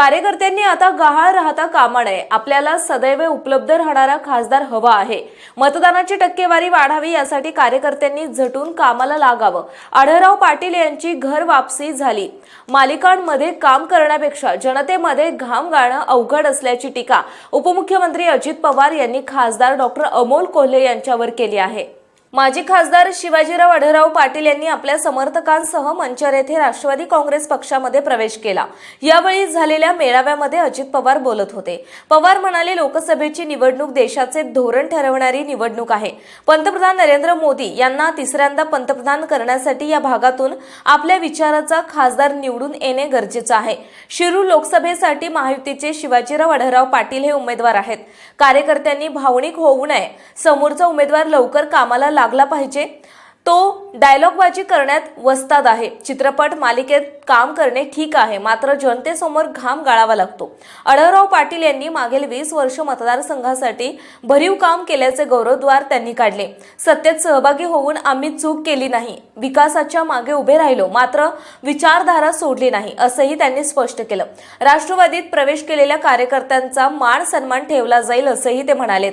कार्यकर्त्यांनी आता गहाळ राहता कामा नये. आपल्याला सदैव उपलब्ध राहणारा खासदार हवा आहे. मतदानाची टक्केवारी वाढावी यासाठी कार्यकर्त्यांनी झटून कामाला लागावं. आढळराव पाटील यांची घर वापसी झाली. मालिकांमध्ये काम करण्यापेक्षा जनतेमध्ये घाम गाळणं अवघड असल्याची टीका उपमुख्यमंत्री अजित पवार यांनी खासदार डॉक्टर अमोल कोल्हे यांच्यावर केली आहे. माजी खासदार शिवाजीराव आढळराव पाटील यांनी आपल्या समर्थकांसह मंचर येथे राष्ट्रवादी काँग्रेस पक्षामध्ये प्रवेश केला. यावेळी झालेल्या मेळाव्यामध्ये अजित पवार बोलत होते. पवार म्हणाले लोकसभेची निवडणूक देशाचे धोरण ठरवणारी निवडणूक आहे. पंतप्रधान नरेंद्र मोदी यांना तिसऱ्यांदा पंतप्रधान करण्यासाठी या भागातून आपल्या विचाराचा खासदार निवडून येणे गरजेचं आहे. शिरूर लोकसभेसाठी महायुतीचे शिवाजीराव आढळराव पाटील हे उमेदवार आहेत. कार्यकर्त्यांनी भावनिक होऊ नये. समोरचा उमेदवार लवकर कामाला लागला पाहिजे. तो डायलॉगबाजी करण्यात वस्ताद आहे. चित्रपट मालिकेत काम करणे ठीक आहे. मात्र जनतेसमोर घाम गाळावा लागतो. अढळराव पाटील यांनी मागील वीस वर्ष मतदारसंघासाठी भरीव काम केल्याचे गौरवद्वार त्यांनी काढले. सत्तेत सहभागी होऊन आम्ही चूक केली नाही. विकासाच्या मागे उभे राहिलो. मात्र विचारधारा सोडली नाही असंही त्यांनी स्पष्ट केलं. राष्ट्रवादीत प्रवेश केलेल्या कार्यकर्त्यांचा मान सन्मान ठेवला जाईल असंही ते म्हणालेत.